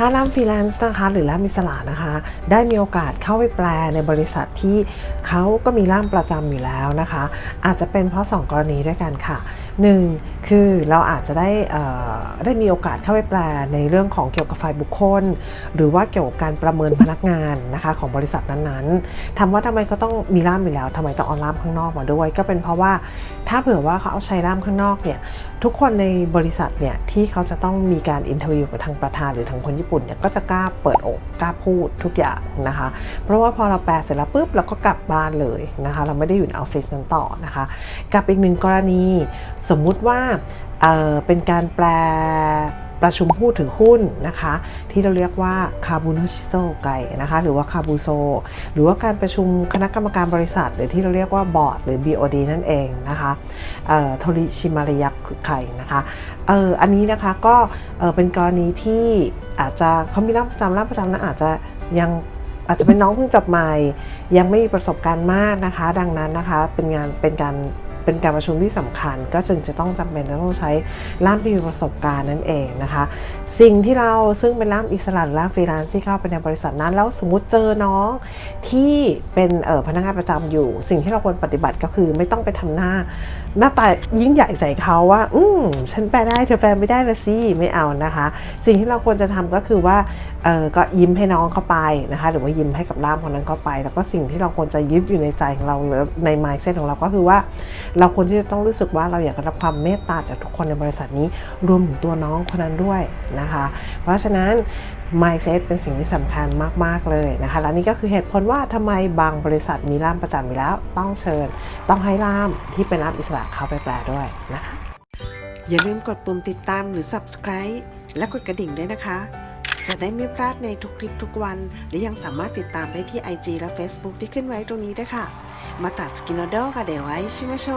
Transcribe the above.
ถ้าล่ามฟรีแลนซ์นะคะ หรือล่ามอิสระนะคะ ได้มีโอกาสเข้าไปแปลในบริษัทที่เขาก็มีล่ามประจำอยู่แล้วนะคะ อาจจะเป็นเพราะ 2 กรณีด้วยกันค่ะ หนึ่งคือเราอาจจะได้ได้มีโอกาสเข้าไปแปลในเรื่องของเกี่ยวกับฝ่ายบุคคล หรือว่าเกี่ยวกับการประเมินพนักงานนะคะของบริษัทนั้นๆถามว่าทำไมเขาต้องมีล่ามอยู่แล้วทำไมต้องเอาล่ามข้างนอกมาด้วย ก็เป็นเพราะว่าถ้าเผื่อว่าเขาเอาใช้ล่ามข้างนอกเนี่ยทุกคนในบริษัทเนี่ยที่เขาจะต้องมีการอินเทอร์วิวกับทางประธานหรือทางคนญี่ปุ่นเนี่ยก็จะกล้าเปิดอกกล้าพูดทุกอย่างนะคะ เพราะว่าพอเราแปลเสร็จแล้วปุ๊บเราก็กลับบ้านเลยนะคะ เราไม่ได้อยู่ในออฟฟิศนั้นต่อนะคะ กับอีกหนึ่งกรณีสมมุติว่าเเป็นการแปลประชุมผู้ถือหุ้นนะคะ ที่เราเรียกว่าคาบูโนชิโซไกนะคะหรือว่าคาบูโซ หรือว่าการประชุมคณะกรรมการบริษัท หรือที่เราเรียกว่าบอร์ดหรือ BOD นั่นเองนะคะโทริชิมารยักไคนะคะเอออันนี้นะคะก็เอ่อเป็นกรณีที่อาจจะเขามีร่ามประจำร่ามประจำนะอาจจะยังอาจจะเป็นน้องเพิ่งจบใหม่ ยังไม่มีประสบการณ์มากนะคะ ดังนั้นนะคะเป็นงานเป็นการ เป็นการประชุมที่สำคัญ ก็จึงจะต้องจำเป็นต้องใช้ล่ามที่มีประสบการณ์นั่นเองนะคะ สิ่งที่เราซึ่งเป็นล่ามอิสระหรือล่ามฟรีแลนซ์ที่เข้าไปในบริษัทนั้น แล้วสมมติเจอน้องที่เป็นพนักงานประจำอยู่ สิ่งที่เราควรปฏิบัติก็คือไม่ต้องไปทำหน้า หน้าตายิ่งใหญ่ใส่เขาว่า อืมฉันแปลได้เธอแปลไม่ได้ละสิไม่เอานะคะ สิ่งที่เราควรจะทำก็คือว่าเออก็ยิ้มให้น้องเข้าไปนะคะหรือว่ายิ้มให้กับล่ามคนนั้นเข้าไป แล้วก็สิ่งที่เราควรจะยึดอยู่ในใจของเราหรือใน mindset ของเราก็คือว่า เราควรที่จะต้องรู้สึกว่าเราอยากได้รับความเมตตาจากทุกคนในบริษัทนี้รวมถึงตัวน้องคนนั้นด้วยนะคะ เพราะฉะนั้น mindset เป็นสิ่งที่สำคัญมาก ๆ เลยนะคะ และนี่ก็คือเหตุผลว่าทำไมบางบริษัทมีล่ามประจำอยู่แล้ว ต้องเชิญ ต้องให้ล่ามที่เป็นล่ามอิสระเข้าไปแปลด้วยนะคะ อย่าลืมกดปุ่มติดตามหรือ subscribe และกดกระดิ่งด้วยนะคะ จะได้ไม่พลาดในทุกคลิปทุกวัน และยังสามารถติดตามได้ที่ IG และ Facebook ที่ขึ้นไว้ตรงนี้ด้วยค่ะมาตัดสกินโดกับเดวไว้ชิมาโช